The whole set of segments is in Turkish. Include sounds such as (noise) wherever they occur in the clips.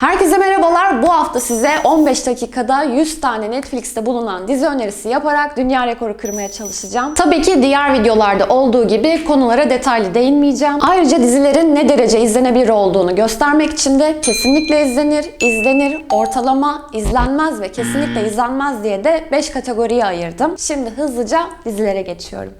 Herkese merhabalar. Bu hafta size 15 dakikada 100 tane Netflix'te bulunan dizi önerisi yaparak dünya rekoru kırmaya çalışacağım. Tabii ki diğer videolarda olduğu gibi konulara detaylı değinmeyeceğim. Ayrıca dizilerin ne derece izlenebilir olduğunu göstermek için de kesinlikle izlenir, izlenir, ortalama, izlenmez ve kesinlikle izlenmez diye de 5 kategoriye ayırdım. Şimdi hızlıca dizilere geçiyorum.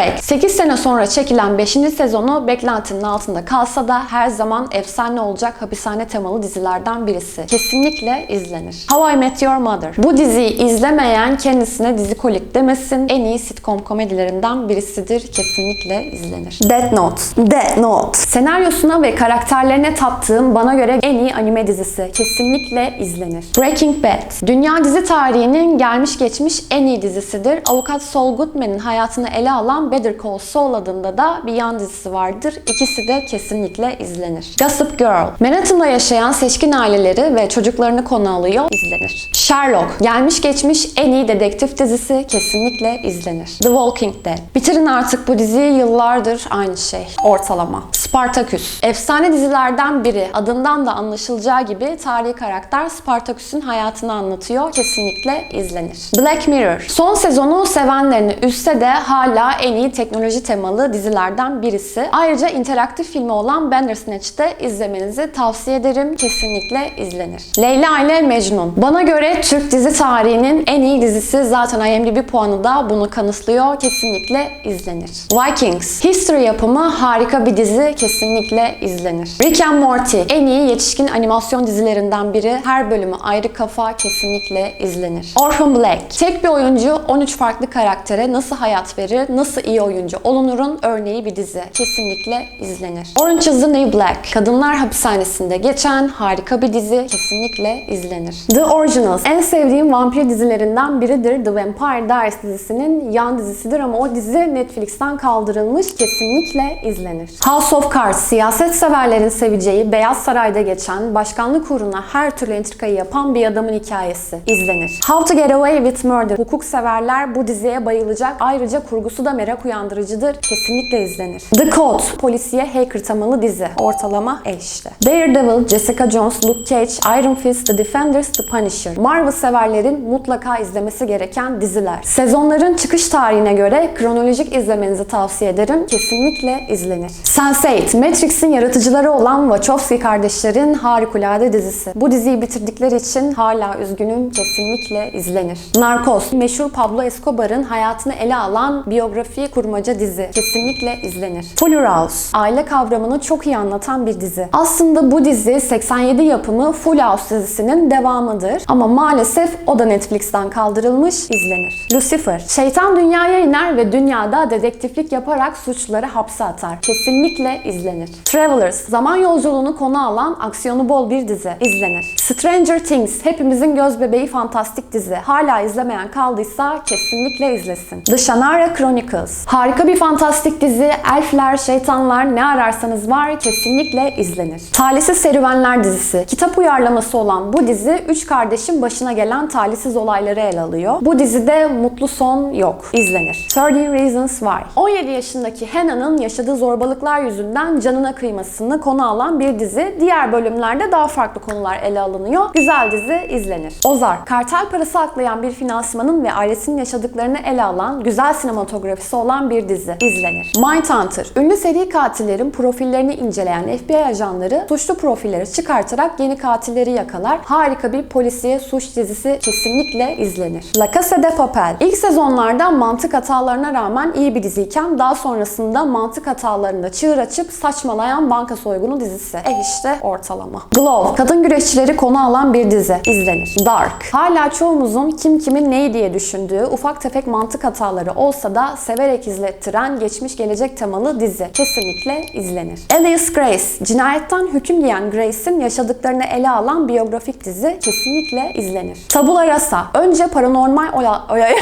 Break 8 sene sonra çekilen 5. sezonu beklentinin altında kalsa da her zaman efsane olacak hapishane temalı dizilerden birisi. Kesinlikle izlenir. How I Met Your Mother. Bu diziyi izlemeyen kendisine dizi kolik demesin. En iyi sitcom komedilerinden birisidir. Kesinlikle izlenir. Death Note. Death Note. Senaryosuna ve karakterlerine tattığım bana göre en iyi anime dizisi. Kesinlikle izlenir. Breaking Bad. Dünya dizi tarihinin gelmiş geçmiş en iyi dizisidir. Avukat Saul Goodman'ın hayatını ele alan Better Call Saul adında da bir yan dizisi vardır. İkisi de kesinlikle izlenir. Gossip Girl. Manhattan'da yaşayan seçkin aileleri ve çocuklarını konu alıyor, izlenir. Sherlock. Gelmiş geçmiş en iyi dedektif dizisi kesinlikle izlenir. The Walking Dead. Bitirin artık bu diziyi yıllardır aynı şey. Ortalama. Spartacus. Efsane dizilerden biri. Adından da anlaşılacağı gibi tarihi karakter Spartacus'un hayatını anlatıyor. Kesinlikle izlenir. Black Mirror. Son sezonu sevenlerini üzse de hala en iyi teknoloji temalı dizilerden birisi. Ayrıca interaktif filmi olan Bandersnatch'te izlemenizi tavsiye ederim. Kesinlikle izlenir. Leyla ile Mecnun. Bana göre Türk dizi tarihinin en iyi dizisi. Zaten IMDb puanı da bunu kanıtlıyor. Kesinlikle izlenir. Vikings. History yapımı harika bir dizi. Kesinlikle izlenir. Rick and Morty. En iyi yetişkin animasyon dizilerinden biri. Her bölümü ayrı kafa. Kesinlikle izlenir. Orphan Black. Tek bir oyuncu 13 farklı karaktere nasıl hayat verir, nasıl iyi oyuncu olunurun örneği bir dizi. Kesinlikle izlenir. Orange is the New Black. Kadınlar hapishanesinde geçen harika bir dizi. Kesinlikle izlenir. The Originals. En sevdiğim vampir dizilerinden biridir. The Vampire Diaries dizisinin yan dizisidir ama o dizi Netflix'ten kaldırılmış. Kesinlikle izlenir. House of Cards. Siyaset severlerin seveceği Beyaz Saray'da geçen, başkanlık uğruna her türlü entrikayı yapan bir adamın hikayesi. İzlenir. How to Get Away with Murder. Hukuk severler bu diziye bayılacak. Ayrıca kurgusu da merak uyandırıcıdır. Kesinlikle izlenir. The Code. Polisiye hacker temalı dizi. Ortalama E işte. Daredevil, Jessica Jones, Luke Cage, Iron Fist, The Defenders, The Punisher. Marvel severlerin mutlaka izlemesi gereken diziler. Sezonların çıkış tarihine göre kronolojik izlemenizi tavsiye ederim. Kesinlikle izlenir. Sense8. Matrix'in yaratıcıları olan Wachowski kardeşlerin harikulade dizisi. Bu diziyi bitirdikleri için hala üzgünüm. Kesinlikle izlenir. Narcos. Meşhur Pablo Escobar'ın hayatını ele alan biyografi kurmaca dizi. Kesinlikle izlenir. Fuller House. Aile kavramını çok iyi anlatan bir dizi. Aslında bu dizi 87 yapımı Full House dizisinin devamıdır. Ama maalesef o da Netflix'ten kaldırılmış, izlenir. Lucifer. Şeytan dünyaya iner ve dünyada dedektiflik yaparak suçluları hapse atar. Kesinlikle izlenir. Travelers. Zaman yolculuğunu konu alan aksiyonu bol bir dizi. İzlenir. Stranger Things. Hepimizin göz bebeği fantastik dizi. Hala izlemeyen kaldıysa kesinlikle izlesin. The Shannara Chronicles. Harika bir fantastik dizi. Elfler, şeytanlar ne ararsanız var kesinlikle izlenir. Talihsiz Serüvenler dizisi. Kitap uyarlaması olan bu dizi 3 kardeşin başına gelen talihsiz olayları ele alıyor. Bu dizide mutlu son yok. İzlenir. 30 Reasons Why. 17 yaşındaki Hannah'nın yaşadığı zorbalıklar yüzünden canına kıymasını konu alan bir dizi. Diğer bölümlerde daha farklı konular ele alınıyor. Güzel dizi izlenir. Ozark. Kartel parası aklayan bir finansmanın ve ailesinin yaşadıklarını ele alan güzel sinematografisi olan bir dizi. İzlenir. Mindhunter. Ünlü seri katillerin profillerini inceleyen FBI ajanları suçlu profilleri çıkartarak yeni katilleri yakalar. Harika bir polisiye suç dizisi kesinlikle izlenir. La Casa de Papel. İlk sezonlarda mantık hatalarına rağmen iyi bir diziyken daha sonrasında mantık hatalarında çığır açıp saçmalayan banka soygunu dizisi. E işte ortalama. Glow. Kadın güreşçileri konu alan bir dizi. İzlenir. Dark. Hala çoğumuzun kim kimin neyi diye düşündüğü ufak tefek mantık hataları olsa da severek izlettiren geçmiş gelecek temalı dizi. Kesinlikle izlenir. Alias Grace. Cinayetten hüküm giyen Grace'in yaşadıklarını ele alan biyografik dizi. Kesinlikle izlenir. Tabula Rasa. Önce paranormal ola... (laughs)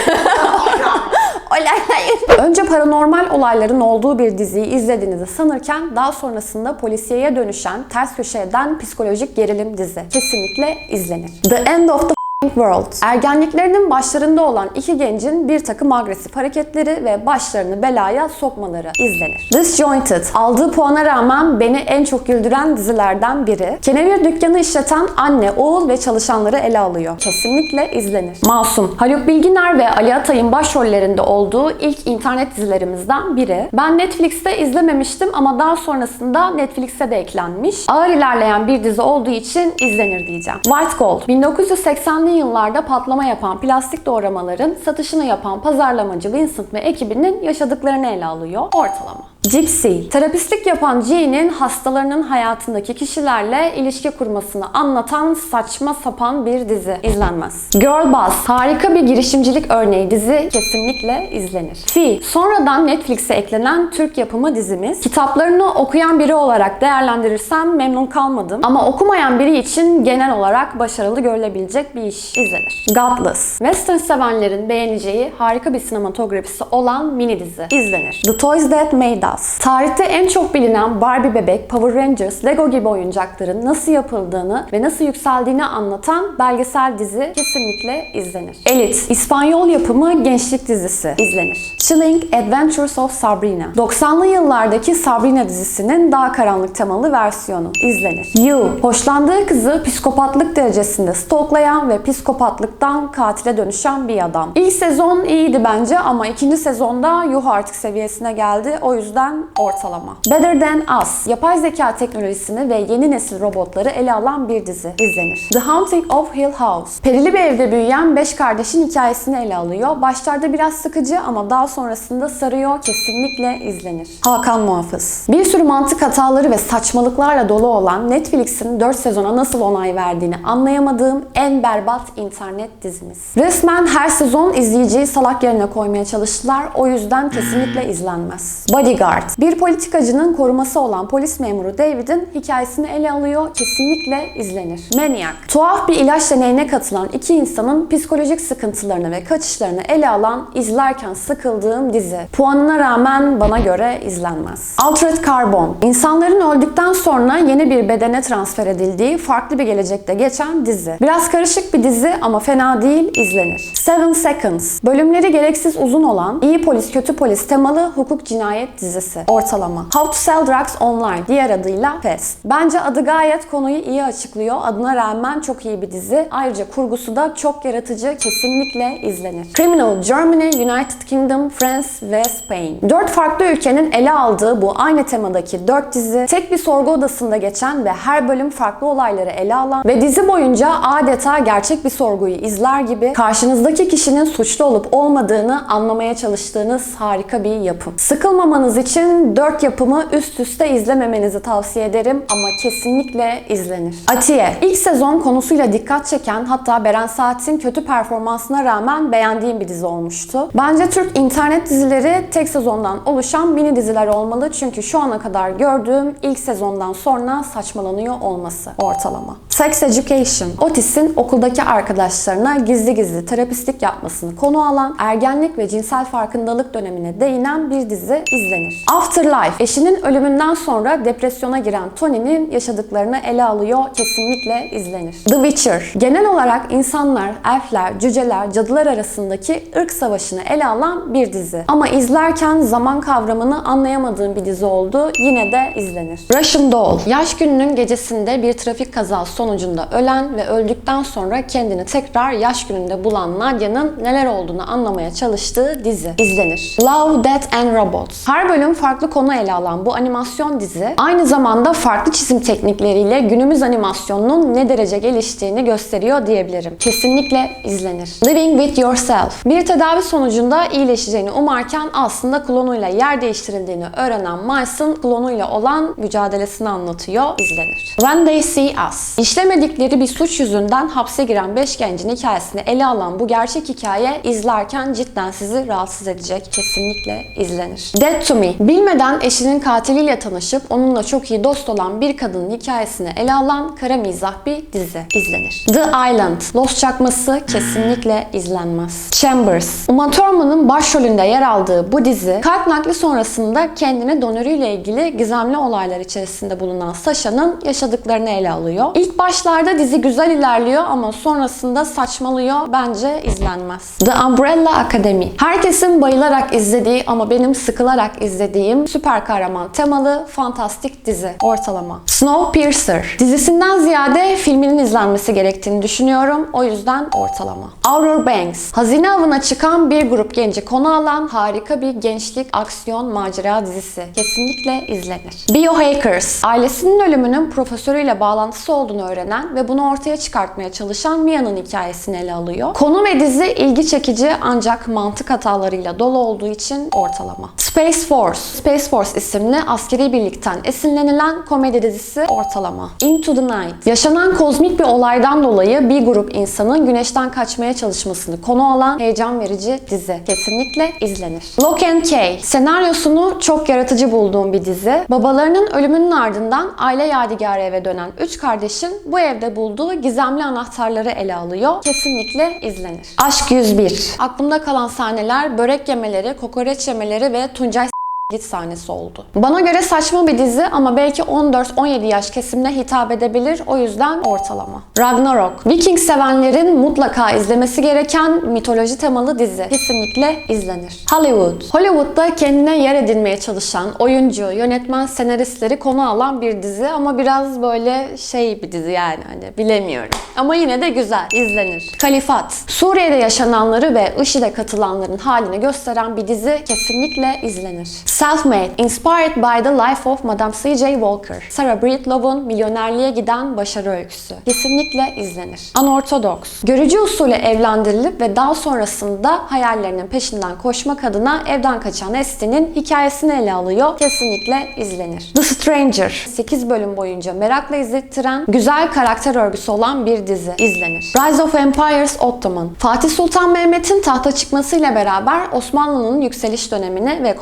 Önce paranormal olayların olduğu bir diziyi izlediğinizi sanırken daha sonrasında polisiyeye dönüşen ters köşeden psikolojik gerilim dizi. Kesinlikle izlenir. The End of the World. Ergenliklerinin başlarında olan iki gencin bir takım agresif hareketleri ve başlarını belaya sokmaları izlenir. Disjointed. Aldığı puana rağmen beni en çok güldüren dizilerden biri. Kenevir dükkanı işleten anne, oğul ve çalışanları ele alıyor. Kesinlikle izlenir. Masum. Haluk Bilginer ve Ali Atay'ın başrollerinde olduğu ilk internet dizilerimizden biri. Ben Netflix'te izlememiştim ama daha sonrasında Netflix'e de eklenmiş. Ağır ilerleyen bir dizi olduğu için izlenir diyeceğim. White Gold. 1980'li yıllarda patlama yapan plastik doğramaların satışını yapan pazarlamacı Vincent ve ekibinin yaşadıklarını ele alıyor. Ortalama. Gypsy. Terapistlik yapan Jean'in hastalarının hayatındaki kişilerle ilişki kurmasını anlatan saçma sapan bir dizi. izlenmez. Girl Boss. Harika bir girişimcilik örneği dizi. Kesinlikle izlenir. Fi. Sonradan Netflix'e eklenen Türk yapımı dizimiz. Kitaplarını okuyan biri olarak değerlendirirsem memnun kalmadım. Ama okumayan biri için genel olarak başarılı görülebilecek bir iş. izlenir. Godless. Western sevenlerin beğeneceği harika bir sinematografisi olan mini dizi. izlenir. The Toys That Made Us. Tarihte en çok bilinen Barbie bebek, Power Rangers, Lego gibi oyuncakların nasıl yapıldığını ve nasıl yükseldiğini anlatan belgesel dizi kesinlikle izlenir. Elite. İspanyol yapımı gençlik dizisi izlenir. Chilling Adventures of Sabrina. 90'lı yıllardaki Sabrina dizisinin daha karanlık temalı versiyonu izlenir. You. Hoşlandığı kızı psikopatlık derecesinde stalklayan ve psikopatlıktan katile dönüşen bir adam. İlk sezon iyiydi bence ama ikinci sezonda yuh artık seviyesine geldi. O yüzden ortalama. Better Than Us. Yapay zeka teknolojisini ve yeni nesil robotları ele alan bir dizi izlenir. The Haunting of Hill House. Perili bir evde büyüyen 5 kardeşin hikayesini ele alıyor. Başlarda biraz sıkıcı ama daha sonrasında sarıyor. Kesinlikle izlenir. Hakan Muhafız. Bir sürü mantık hataları ve saçmalıklarla dolu olan Netflix'in 4 sezona nasıl onay verdiğini anlayamadığım en berbat internet dizimiz. Resmen her sezon izleyiciyi salak yerine koymaya çalıştılar. O yüzden kesinlikle izlenmez. Bodyguard. Bir politikacının koruması olan polis memuru David'in hikayesini ele alıyor. Kesinlikle izlenir. Maniac. Tuhaf bir ilaç deneyine katılan iki insanın psikolojik sıkıntılarını ve kaçışlarını ele alan, izlerken sıkıldığım dizi. Puanına rağmen bana göre izlenmez. Altered Carbon. İnsanların öldükten sonra yeni bir bedene transfer edildiği farklı bir gelecekte geçen dizi. Biraz karışık bir dizi ama fena değil, izlenir. Seven Seconds. Bölümleri gereksiz uzun olan, iyi polis kötü polis temalı hukuk cinayet dizisi. Ortalama. How to Sell Drugs Online diğer adıyla Fast. Bence adı gayet konuyu iyi açıklıyor. Adına rağmen çok iyi bir dizi. Ayrıca kurgusu da çok yaratıcı. Kesinlikle izlenir. Criminal Germany, United Kingdom, France ve Spain. Dört farklı ülkenin ele aldığı bu aynı temadaki dört dizi tek bir sorgu odasında geçen ve her bölüm farklı olayları ele alan ve dizi boyunca adeta gerçek bir sorguyu izler gibi karşınızdaki kişinin suçlu olup olmadığını anlamaya çalıştığınız harika bir yapım. Sıkılmamanız için dört yapımı üst üste izlememenizi tavsiye ederim ama kesinlikle izlenir. Atiye. İlk sezon konusuyla dikkat çeken hatta Beren Saat'in kötü performansına rağmen beğendiğim bir dizi olmuştu. Bence Türk internet dizileri tek sezondan oluşan mini diziler olmalı çünkü şu ana kadar gördüğüm ilk sezondan sonra saçmalanıyor olması ortalama. Sex Education. Otis'in okuldaki arkadaşlarına gizli gizli terapistlik yapmasını konu alan, ergenlik ve cinsel farkındalık dönemine değinen bir dizi izlenir. Afterlife. Eşinin ölümünden sonra depresyona giren Tony'nin yaşadıklarını ele alıyor. Kesinlikle izlenir. The Witcher. Genel olarak insanlar, elfler, cüceler, cadılar arasındaki ırk savaşını ele alan bir dizi. Ama izlerken zaman kavramını anlayamadığım bir dizi oldu. Yine de izlenir. Russian Doll. Yaş gününün gecesinde bir trafik kazası sonucunda ölen ve öldükten sonra kendini tekrar yaş gününde bulan Nadia'nın neler olduğunu anlamaya çalıştığı dizi izlenir. Love, Death and Robots. Her bölüm farklı konu ele alan bu animasyon dizi aynı zamanda farklı çizim teknikleriyle günümüz animasyonunun ne derece geliştiğini gösteriyor diyebilirim. Kesinlikle izlenir. Living with Yourself. Bir tedavi sonucunda iyileşeceğini umarken aslında klonuyla yer değiştirildiğini öğrenen Miles'ın klonuyla olan mücadelesini anlatıyor. İzlenir. When They See Us. İşlemedikleri bir suç yüzünden hapse giren 5 gencin hikayesini ele alan bu gerçek hikaye izlerken cidden sizi rahatsız edecek. Kesinlikle izlenir. Dead to Me. Bilmeden eşinin katiliyle tanışıp onunla çok iyi dost olan bir kadının hikayesini ele alan kara mizah bir dizi. İzlenir. The Island. Los çakması kesinlikle izlenmez. Chambers. Uma Thurman'ın başrolünde yer aldığı bu dizi kalp nakli sonrasında kendini donörüyle ilgili gizemli olaylar içerisinde bulunan Sasha'nın yaşadıklarını ele alıyor. İlk baş başlarda dizi güzel ilerliyor ama sonrasında saçmalıyor. Bence izlenmez. The Umbrella Academy. Herkesin bayılarak izlediği ama benim sıkılarak izlediğim süper kahraman temalı fantastik dizi. Ortalama. Snowpiercer. Dizisinden ziyade filminin izlenmesi gerektiğini düşünüyorum. O yüzden ortalama. Outer Banks. Hazine avına çıkan bir grup genci konu alan harika bir gençlik aksiyon macera dizisi. Kesinlikle izlenir. Biohackers. Ailesinin ölümünün profesörüyle bağlantısı olduğunu öğrenen ve bunu ortaya çıkartmaya çalışan Mia'nın hikayesini ele alıyor. Konu ve dizi ilgi çekici ancak mantık hatalarıyla dolu olduğu için ortalama. Space Force. Space Force isimli askeri birlikten esinlenilen komedi dizisi ortalama. Into the Night. Yaşanan kozmik bir olaydan dolayı bir grup insanın güneşten kaçmaya çalışmasını konu alan heyecan verici dizi. Kesinlikle izlenir. Lock and Key. Senaryosunu çok yaratıcı bulduğum bir dizi. Babalarının ölümünün ardından aile yadigarı eve dönen üç kardeşin bu evde bulduğu gizemli anahtarları ele alıyor. Kesinlikle izlenir. Aşk 101. Aklımda kalan sahneler börek yemeleri, kokoreç yemeleri ve Tuncay git sahnesi oldu. Bana göre saçma bir dizi ama belki 14-17 yaş kesimine hitap edebilir. O yüzden ortalama. Ragnarok. Viking sevenlerin mutlaka izlemesi gereken mitoloji temalı dizi. Kesinlikle izlenir. Hollywood. Hollywood'da kendine yer edinmeye çalışan oyuncu, yönetmen, senaristleri konu alan bir dizi ama biraz böyle şey bir dizi yani hani bilemiyorum. Ama yine de güzel, izlenir. Kalifat. Suriye'de yaşananları ve IŞİD'e katılanların halini gösteren bir dizi kesinlikle izlenir. Self-Made, inspired by the life of Madame C.J. Walker. Sarah Breedlove'un milyonerliğe giden başarı öyküsü. Kesinlikle izlenir. Unorthodox, görücü usulü evlendirilip ve daha sonrasında hayallerinin peşinden koşmak adına evden kaçan Este'nin hikayesini ele alıyor. Kesinlikle izlenir. The Stranger, 8 bölüm boyunca merakla izlettiren, güzel karakter örgüsü olan bir dizi. izlenir. Rise of Empires Ottoman, Fatih Sultan Mehmet'in tahta çıkmasıyla beraber Osmanlı'nın yükseliş dönemini ve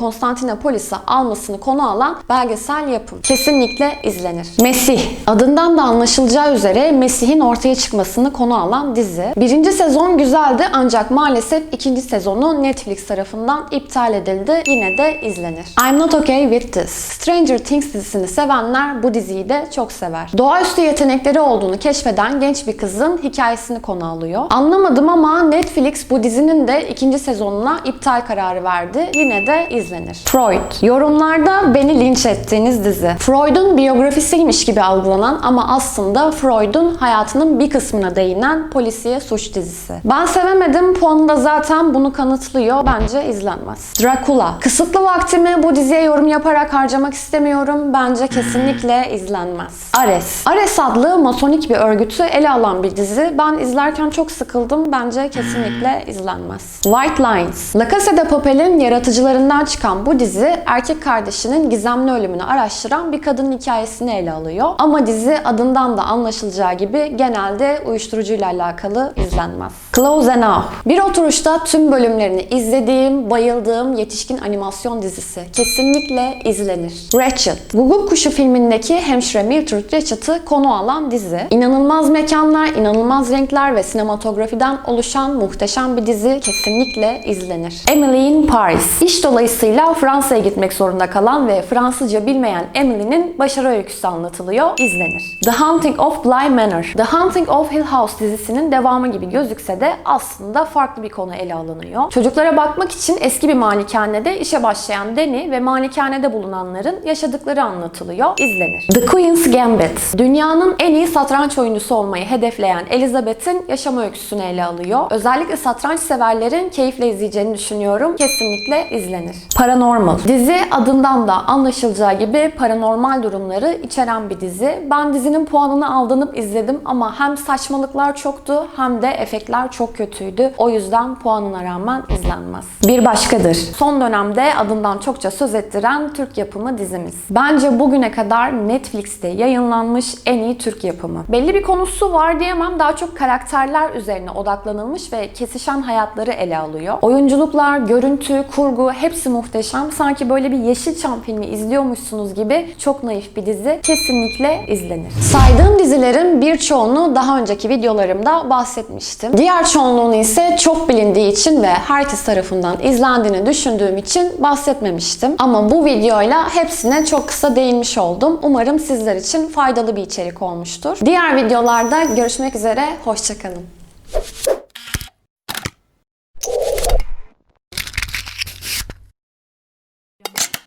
Konstantinopolis'i almasını konu alan belgesel yapım. Kesinlikle izlenir. Mesih, adından da anlaşılacağı üzere Mesih'in ortaya çıkmasını konu alan dizi. Birinci sezon güzeldi ancak maalesef ikinci sezonu Netflix tarafından iptal edildi. Yine de izlenir. I'm Not Okay With This. Stranger Things dizisini sevenler bu diziyi de çok sever. Doğaüstü yetenekleri olduğunu keşfeden genç bir kızın hikayesini konu alıyor. Anlamadım ama Netflix bu dizinin de ikinci sezonuna iptal kararı verdi. Yine de izlenir. Freud. Yorumlarda beni linç ettiğiniz dizi. Freud'un biyografisiymiş gibi algılanan ama aslında Freud'un hayatının bir kısmına değinen polisiye suç dizisi. Ben sevemedim. Puanı da zaten bunu kanıtlıyor. Bence izlenmez. Dracula. Kısıtlı vaktimi bu diziye yorum yaparak harcamak istemiyorum. Bence kesinlikle izlenmez. Ares. Ares adlı masonik bir örgütü ele alan bir dizi. Ben izlerken çok sıkıldım. Bence kesinlikle izlenmez. White Lines. La Casa de Papel'in yaratıcılarından çıkan bu dizi erkek kardeşinin gizemli ölümünü araştıran bir kadının hikayesini ele alıyor. Ama dizi adından da anlaşılacağı gibi genelde uyuşturucuyla alakalı izlenmez. Close Enough. Bir oturuşta tüm bölümlerini izlediğim, bayıldığım yetişkin animasyon dizisi. Kesinlikle izlenir. Ratchet. Guguk Kuşu filmindeki hemşire Mildred Ratchet'ı konu alan dizi. İnanılmaz mekanlar, inanılmaz renkler ve sinematografiden oluşan muhteşem bir dizi kesinlikle izlenir. Emily in Paris. İş dolayısıyla Fransa'ya gitmek zorunda kalan ve Fransızca bilmeyen Emily'nin başarı öyküsü anlatılıyor, izlenir. The Haunting of Bly Manor. The Haunting of Hill House dizisinin devamı gibi gözükse de aslında farklı bir konu ele alınıyor. Çocuklara bakmak için eski bir malikanede işe başlayan Danny ve malikanede bulunanların yaşadıkları anlatılıyor, izlenir. The Queen's Gambit. Dünyanın en iyi satranç oyuncusu olmayı hedefleyen Elizabeth'in yaşam öyküsünü ele alıyor. Özellikle satranç severlerin keyifle izleyeceğini düşünüyorum. Kesinlikle izlenir. Paranormal. Dizi adından da anlaşılacağı gibi paranormal durumları içeren bir dizi. Ben dizinin puanını aldanıp izledim ama hem saçmalıklar çoktu hem de efektler çok kötüydü. O yüzden puanına rağmen izlenmez. Bir başkadır. Son dönemde adından çokça söz ettiren Türk yapımı dizimiz. Bence bugüne kadar Netflix'te yayınlanmış en iyi Türk yapımı. Belli bir konusu var diyemem. Daha çok karakterler üzerine odaklanılmış ve kesişen hayatları ele alıyor. Oyunculuklar, görüntü, kurgu hepsi muhteşem. Sanki sanki böyle bir Yeşilçam filmi izliyormuşsunuz gibi çok naif bir dizi. Kesinlikle izlenir. Saydığım dizilerin birçoğunu daha önceki videolarımda bahsetmiştim. Diğer çoğunluğunu ise çok bilindiği için ve herkes tarafından izlendiğini düşündüğüm için bahsetmemiştim. Ama bu videoyla hepsine çok kısa değinmiş oldum. Umarım sizler için faydalı bir içerik olmuştur. Diğer videolarda görüşmek üzere, hoşçakalın.